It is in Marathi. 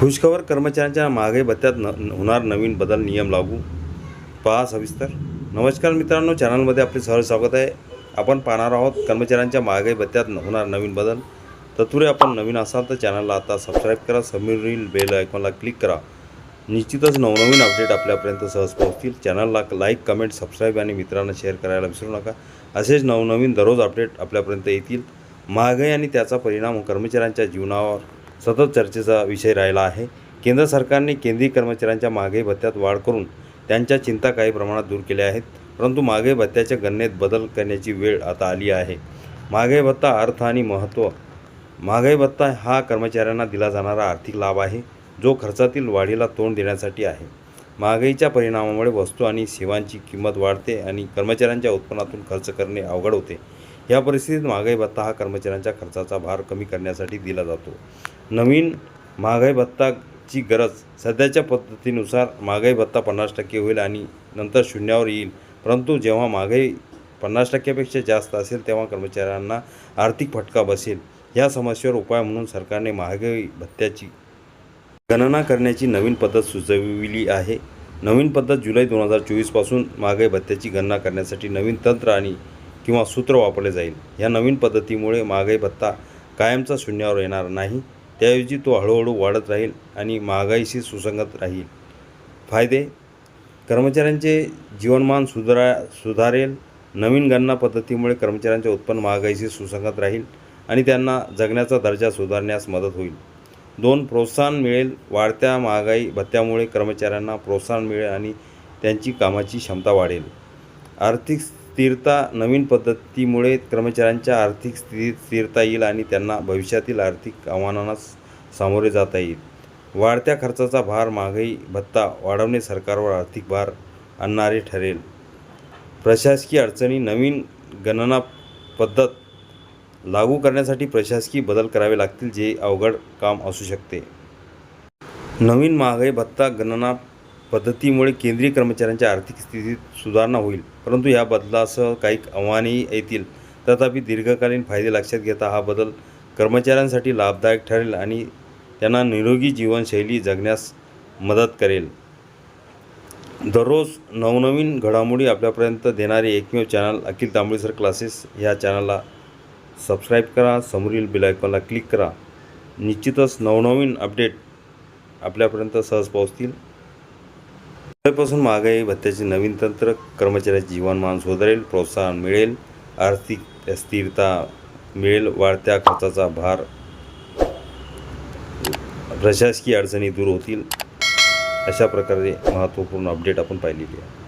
खुशखबर कर्मचाऱ्यांच्या महागाई भत्त्यात न होणार नवीन बदल नियम लागू. पहा सविस्तर. नमस्कार मित्रांनो चॅनलमध्ये आपले सहज स्वागत आहे. आपण पाहणार आहोत कर्मचाऱ्यांच्या महागाई भत्त्यात होणार नवीन बदल. तत्पुरे आपण नवीन असाल तर चॅनलला आता सबस्क्राईब करा. समीरील बेल आयकॉनला क्लिक करा. निश्चितच नवनवीन अपडेट आपल्यापर्यंत सहज पोहोचतील. चॅनलला लाईक कमेंट सबस्क्राईब आणि मित्रांना शेअर करायला विसरू नका. असेच नवनवीन दररोज अपडेट आपल्यापर्यंत येतील. महागाई आणि त्याचा परिणाम कर्मचाऱ्यांच्या जीवनावर सतत चर्चेचा विषय राहिला आहे. केंद्र सरकारने केंद्रीय कर्मचाऱ्यांच्या महागाई भत्त्यात वाढ करून त्यांच्या चिंता काही प्रमाणात दूर केल्या आहेत. परंतु महागाई भत्त्याच्या गणनेत बदल करण्याची वेळ आता आली आहे. महागाई भत्ता अर्थ आणि महत्त्व महागाई भत्ता हा कर्मचाऱ्यांना दिला जाणारा आर्थिक लाभ आहे जो खर्चातील वाढीला तोंड देण्यासाठी आहे. महागाईच्या परिणामामुळे वस्तू आणि सेवांची किंमत वाढते आणि कर्मचाऱ्यांच्या उत्पन्नातून खर्च करणे अवघड होते. या परिस्थितीत महागाई भत्ता हा कर्मचाऱ्यांच्या खर्चाचा भार कमी करण्यासाठी दिला जातो. नवीन महागाई भत्ताची गरज सध्याच्या पद्धतीनुसार महागाई भत्ता पन्नास टक्के होईल आणि नंतर शून्यावर येईल. परंतु जेव्हा महागाई पन्नास टक्क्यापेक्षा जास्त असेल तेव्हा कर्मचाऱ्यांना आर्थिक फटका बसेल. या समस्येवर उपाय म्हणून सरकारने महागाई भत्त्याची गणना करण्याची नवीन पद्धत सुचविली आहे. नवीन पद्धत जुलै दोन हजार चोवीसपासून महागाई भत्त्याची गणना करण्यासाठी नवीन तंत्र आणि किंवा सूत्र वापरले जाईल. या नवीन पद्धतीमुळे महागाई भत्ता कायमचा शून्यावर येणार नाही. त्याऐवजी तो हळूहळू वाढत राहील आणि महागाईशी सुसंगत राहील. फायदे? कर्मचाऱ्यांचे जीवनमान सुधारा सुधारेल. नवीन गणना पद्धतीमुळे कर्मचाऱ्यांचे उत्पन्न महागाईशी सुसंगत राहील आणि त्यांना जगण्याचा दर्जा सुधारण्यास मदत होईल. दोन प्रोत्साहन मिळेल. वाढत्या महागाई भत्त्यामुळे कर्मचाऱ्यांना प्रोत्साहन मिळेल आणि त्यांची कामाची क्षमता वाढेल. आर्थिक स्थिरता नवीन पद्धतीमुळे कर्मचाऱ्यांच्या आर्थिक स्थितीत स्थिरता येईल आणि त्यांना भविष्यातील आर्थिक आव्हानांना सामोरे जाता येईल. वाढत्या खर्चाचा भार महागाई भत्ता वाढवणे सरकारवर आर्थिक भार आणणारे ठरेल. प्रशासकीय अडचणी नवीन गणना पद्धत लागू करण्यासाठी प्रशासकीय बदल करावे लागतील जे अवघड काम असू शकते. नवीन महागाई भत्ता गणना पद्धतीमुळे केंद्रीय कर्मचाऱ्यांच्या आर्थिक स्थितीत सुधारणा होईल. परंतु या बदलासह काही आव्हानेही येतील. तथापि दीर्घकालीन फायदे लक्षात घेता हा बदल कर्मचाऱ्यांसाठी लाभदायक ठरेल आणि त्यांना निरोगी जीवनशैली जगण्यास मदत करेल. दररोज नवनवीन घडामोडी आपल्यापर्यंत देणारे एकमेव चॅनल अखिल तांबळीसर क्लासेस ह्या चॅनलला सबस्क्राईब करा. समोरील बिलायकॉनला क्लिक करा. निश्चितच नवनवीन अपडेट आपल्यापर्यंत सहज पोहोचतील. पासून महागाई भत्त्याचे नवीन तंत्र कर्मचाऱ्याचे जीवनमान सुधारेल प्रोत्साहन मिळेल आर्थिक स्थिरता मिळेल वाढत्या खर्चाचा भार प्रशासकीय अडचणी दूर होतील. अशा प्रकारे महत्त्वपूर्ण अपडेट आपण पाहिलेली आहे.